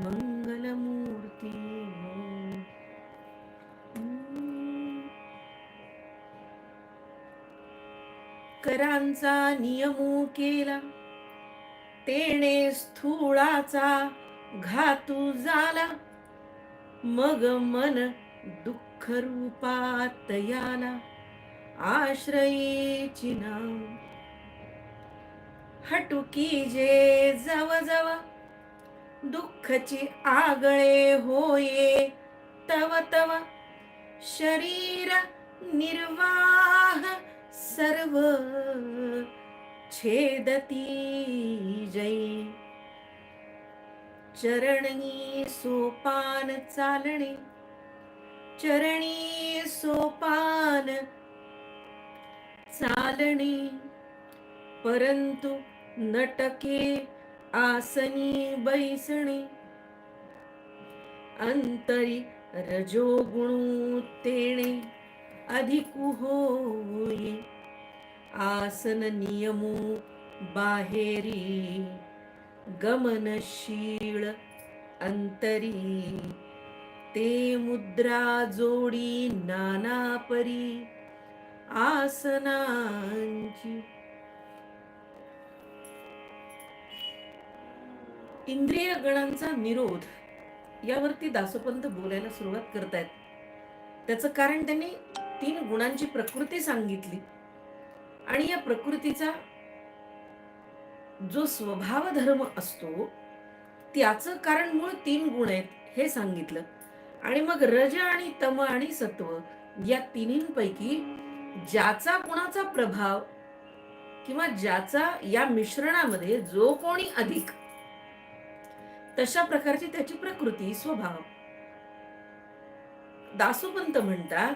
मंगलमूर्ती हो. करांचा नियमू केला. तेणे स्थूळाचा घातू झाला. मग मन दुःख रूपात याला. आश्रयेची नाव. हटुकी जे जवजव जव दुःखची आगळे होये. तव तव शरीर निर्वाह सर्व छेदती जय. चरणी सोपान चालणे. चरणी सोपान चालणे. परंतु नटके आसनी बैसणे अंतरी रजोगुणू तेणे अधिकु होये आसन नियमो बाहेरी गमनशीळ अंतरी ते मुद्रा जोडी नाना परी आसनांची इंद्रिय गणांचा निरोध यावरती दासोपंत बोलायला सुरुवात करतायत. त्याचं कारण त्यांनी तीन गुणांची प्रकृती सांगितली. आणि या प्रकृतीचा जो स्वभाव धर्म असतो त्याचं कारण मूळ तीन गुण आहेत हे सांगितलं. आणि मग रज आणि तम आणि सत्व या तिन्हींपैकी ज्याचा कुणाचा प्रभाव किंवा ज्याचा या मिश्रणामध्ये जो कोणी अधिक तशा प्रकारची त्याची प्रकृती स्वभाव. दासोपंत म्हणतात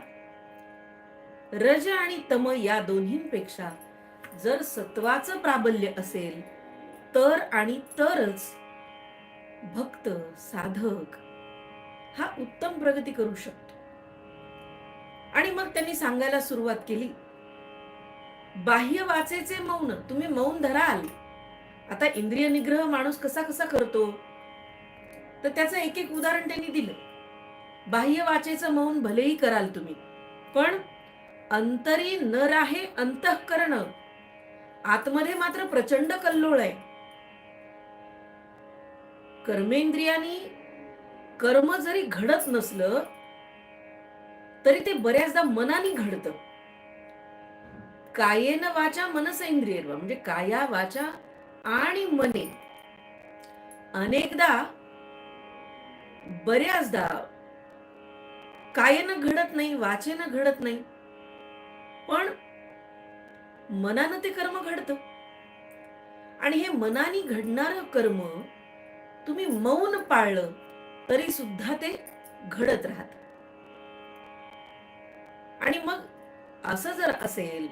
रज आणि तम या दोन्हींपेक्षा जर सत्वाचं प्राबल्य असेल तर आणि तरच भक्त साधक हा उत्तम प्रगती करू शकतो. आणि मग त्यांनी सांगायला सुरुवात केली बाह्य वाचेचे मौन तुम्ही मौन धराल. आता इंद्रिय निग्रह माणूस कसा कसा करतो? तर त्याचं एक एक उदाहरण त्यांनी दिलं. बाह्य वाचेचं मौन भलेही कराल तुम्ही पण अंतरी न राहे अंतःकरण. आतमध्ये मात्र प्रचंड कल्लोळ आहे. कर्मेंद्रियानी कर्म जरी घडत नसलं तरी ते बऱ्याचदा मनाने घडतं. कायेन वाचा मनसेंद्रिय म्हणजे काया वाचा आणि मने. अनेकदा बऱ्याचदा कायन घडत नाही वाचेनं घडत नाही पण मनानं ते कर्म घडत. आणि हे मनाने घडणार कर्म तुम्ही मौन पाळलं तरी सुद्धा ते घडत राहत. आणि मग असं जर असेल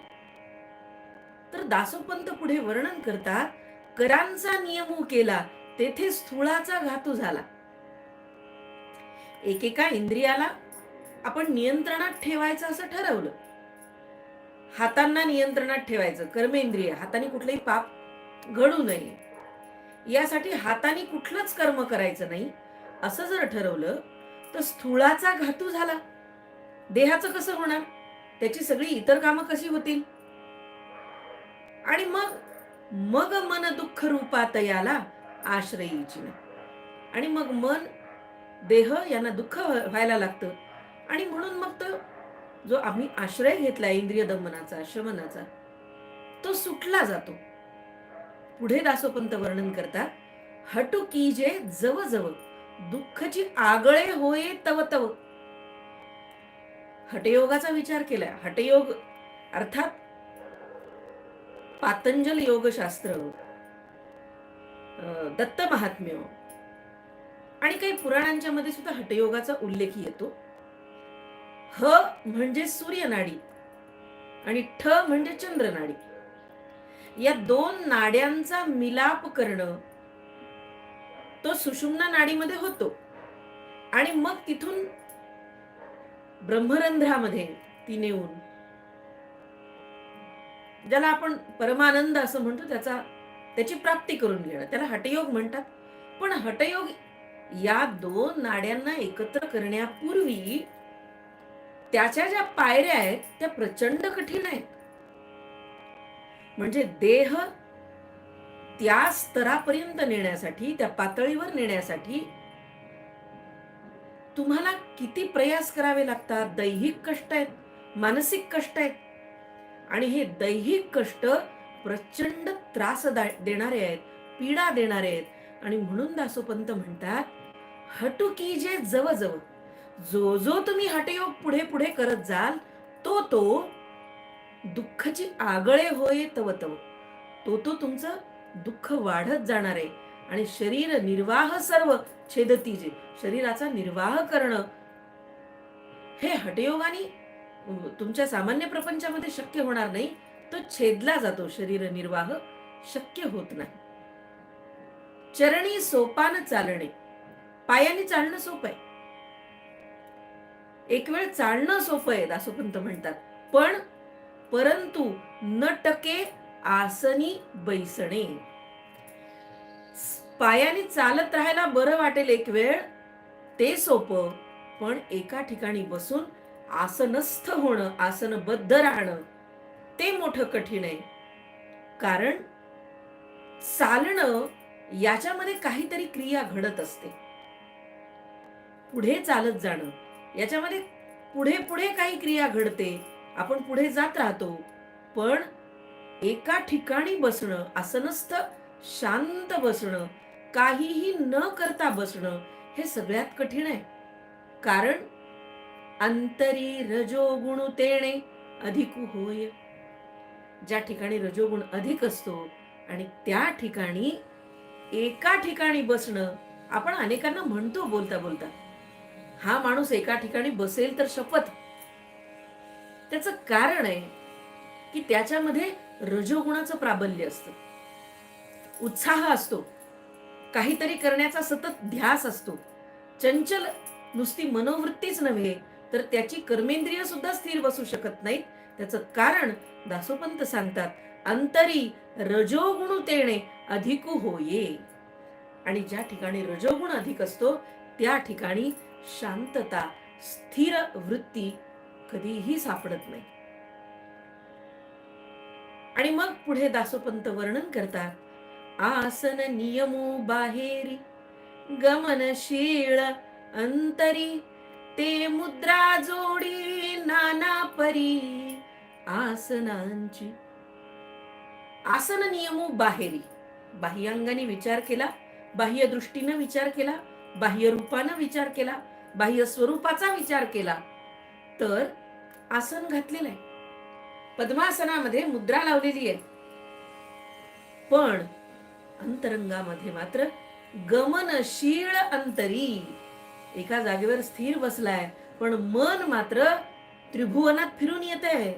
तर दासोपंत पुढे वर्णन करतात करांचा नियमू केला तेथे स्थूळाचा घातू झाला. एकेका इंद्रियाला आपण नियंत्रणात ठेवायचं असं ठरवलं. हातांना नियंत्रणात ठेवायचं. कर्मेंद्रिय हाताने कुठलंही पाप घडू नये. यासाठी हाताने कुठलंच कर्म करायचं नाही असं जर ठरवलं तर स्थूळाचा घातू झाला. देहाचं कसं होणार? त्याची सगळी इतर कामं कशी होतील? आणि मग मग मन दुःख रूपात याला आश्रयीची आणि मग मन देह यांना दुःख व्हायला लागतं. आणि म्हणून मग तो जो आम्ही आश्रय घेतला इंद्रिय दमनाचा श्रमनाचा तो सुटला जातो. पुढे दासोपंत वर्णन करतात हटू की जे जव जव दुःखची आगळे होये तव तव. हटयोगाचा विचार केला हटयोग अर्थात पातंजल योगशास्त्र. दत्त महात्म्य. आणि काही पुराणांच्या मध्ये सुद्धा हटयोगाचा उल्लेख येतो. ह म्हणजे सूर्यनाडी आणि ठ म्हणजे चंद्रनाडी. या दोन नाड्यांचा मिलाप करणं तो सुषुम्ना नाडीमध्ये होतो. आणि मग तिथून ब्रह्मरंध्रामध्ये ती नेऊन ज्याला आपण परमानंद असं म्हणतो त्याचा त्याची प्राप्ती करून घेणं. त्याला हटयोग म्हणतात. पण हटयोग या दोन नाड्यांना एकत्र करण्यापूर्वी त्याच्या ज्या पायऱ्या आहेत त्या प्रचंड कठीण आहेत. म्हणजे देह त्या स्तरापर्यंत नेण्यासाठी त्या पातळीवर नेण्यासाठी तुम्हाला किती प्रयास करावे लागतात? दैहिक कष्ट आहेत मानसिक कष्ट आहेत. आणि हे दैहिक कष्ट प्रचंड त्रास देणारे आहेत पीडा देणारे आहेत. आणि म्हणून दासोपंत म्हणतात हटुकी जे जवळजवळ. जो जो तुम्ही हटयोग पुढे पुढे करत जाल तो तो दुःखची आगळे होय तव तव. तो तो तुमचं दुःख वाढत जाणार आहे. आणि शरीर निर्वाह सर्व छेदती जे शरीराचा निर्वाह करणं हे हटयोगाने तुमच्या सामान्य प्रपंचामध्ये शक्य होणार नाही. तो छेदला जातो. शरीर निर्वाह शक्य होत नाही. चरणी सोपान चालणे. पायाने चालणं सोपं आहे. एक वेळ चालणं सोपं आहे दासोपंत म्हणतात. पण परंतु न टके आसनी बैसणे. पायाने चालत राहायला बरं वाटेल एक वेळ ते सोपं. पण एका ठिकाणी बसून आसनस्थ होणं आसनबद्ध राहणं ते मोठं कठीण आहे. कारण चालणं याच्यामध्ये काहीतरी क्रिया घडत असते. पुढे चालत जाणं. याच्यामध्ये पुढे पुढे काही क्रिया घडते. आपण पुढे जात राहतो. पण एका ठिकाणी बसणं आसनस्थ शांत बसणं काहीही न करता बसणं हे सगळ्यात कठीण आहे. कारण अंतरी रजोगुण तेणे अधिक होय. ज्या ठिकाणी रजोगुण अधिक असतो आणि त्या ठिकाणी एका ठिकाणी बसणं आपण अनेकांना म्हणतो बोलता बोलता हा माणूस एका ठिकाणी बसेल तर शपथ. त्याच कारण आहे की त्याच्यामध्ये रजोगुणाचं प्राबल्य असतं. उत्साह असतो. काहीतरी करण्याचा सतत ध्यास असतो. चंचल नुसती मनोवृत्तीच नव्हे तर त्याची कर्मेंद्रिय सुद्धा स्थिर बसू शकत नाहीत. त्याचं कारण दासोपंत सांगतात अंतरी रजोगुण तेणे अधिक होये. आणि ज्या ठिकाणी रजोगुण अधिक असतो त्या ठिकाणी शांतता स्थिर वृत्ती कधीही सापडत नाही. आणि मग पुढे दासोपंत वर्णन करतात. आसन नियमो बाहेरी गमनशील अंतरी ते मुद्रा जोडी नाना परी आसनांची. आसन नियमो बाहेरी बाह्यांगाने विचार केला बाह्य दृष्टीनं विचार केला बाह्य रूपानं विचार केला बाह्य स्वरूपाचा विचार केला. तर आसन घातलेलं आहे. पद्मासनामध्ये मुद्रा लावलेली आहे. पण अंतरंगामध्ये मात्र गमनशील अंतरी एका जागेवर स्थिर बसलाय. पण मन मात्र त्रिभुवनात फिरून येत आहे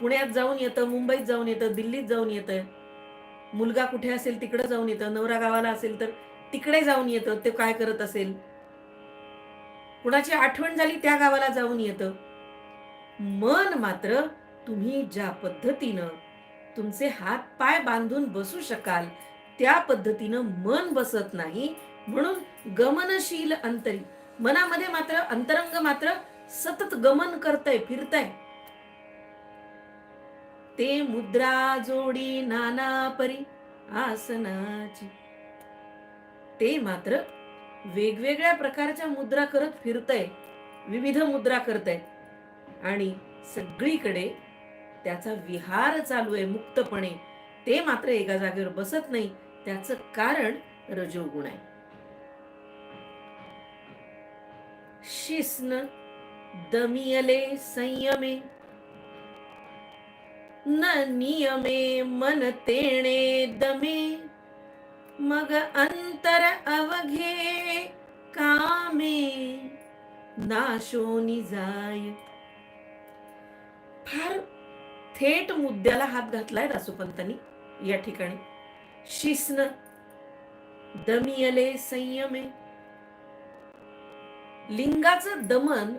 पुण्यात जाऊन येतं मुंबईत जाऊन येतं दिल्लीत जाऊन येतं. मुलगा कुठे असेल तिकडे जाऊन येतं. नवरा गावाला असेल तर तिकडे जाऊन येतं. ते काय करत असेल? कुणाची आठवण झाली त्या गावाला जाऊन येतं? मन मात्र तुम्ही ज्या पद्धतीनं तुमचे हात पाय बांधून बसू शकाल त्या पद्धतीनं मन बसत नाही म्हणून गमनशील अंतरी मनामध्ये मात्र अंतरंग मात्र सतत गमन करतय फिरतय. ते मुद्रा जोडी नाना परी आसनाची. ते मात्र वेगवेगळ्या प्रकारच्या मुद्रा करत फिरतय विविध मुद्रा करतय. आणि सगळीकडे त्याचा विहार चालू आहे मुक्तपणे. ते मात्र एका जागेवर बसत नाही त्याचं कारण रजोगुण आहे. शिस्न दमियले संयमे न नियमे मन तेणे दमे. मग अंतर अवघे कामे नाशोनी जाय. फार थेट मुद्द्याला हात घातलाय दासोपंतांनी या ठिकाणी. शिस्न दमियले संयमे. लिंगाचं दमन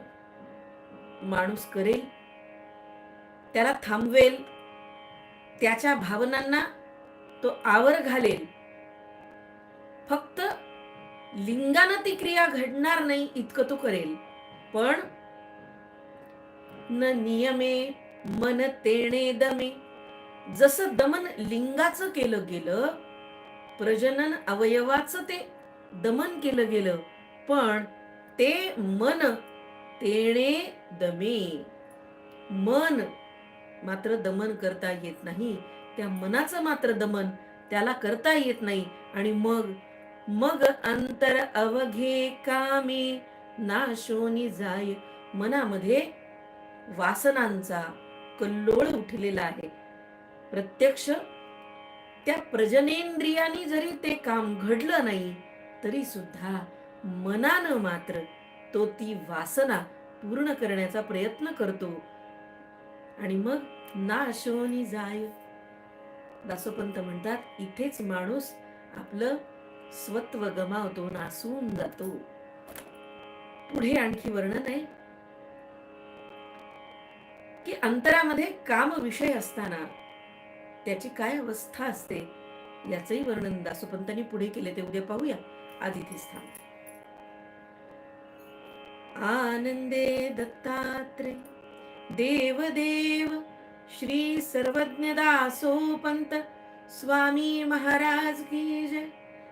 माणूस करेल त्याला थांबवेल त्याच्या भावनांना तो आवर घालेल. फक्त लिंगानं ती क्रिया घडणार नाही इतकं तो करेल. पण न नियमे मन तेणे दमे. जसं दमन लिंगाचं केलं गेलं प्रजनन अवयवाचं ते दमन केलं गेलं पण ते मन तेणे दमे. मन मात्र दमन करता येत नाही. त्या मनाचं मात्र दमन त्याला करता येत नाही. आणि मग मग अंतर अवघे कामे नाशोनी जाय. मनामध्ये वासनांचा कल्लोळ उठलेला आहे. प्रत्यक्ष त्या प्रजनेंद्रियानी जरी ते काम घडलं नाही तरी सुद्धा मनानं मात्र तो ती वासना पूर्ण करण्याचा प्रयत्न करतो. आणि मग नाशोनी जाय. दासोपंत म्हणतात इथेच माणूस आपलं स्वत्व गमावतो नासून जातो पुढे आणखी वर्णन आहे. की अंतरामध्ये काम विषय असताना त्याची काय अवस्था असते याचही वर्णन दासोपंतांनी पुढे केले ते उद्या पाहूया. आधी ते स्थान आनंदे दत्तात्रे देव देव श्री सर्वज्ञ दासोपंत स्वामी महाराज की जय.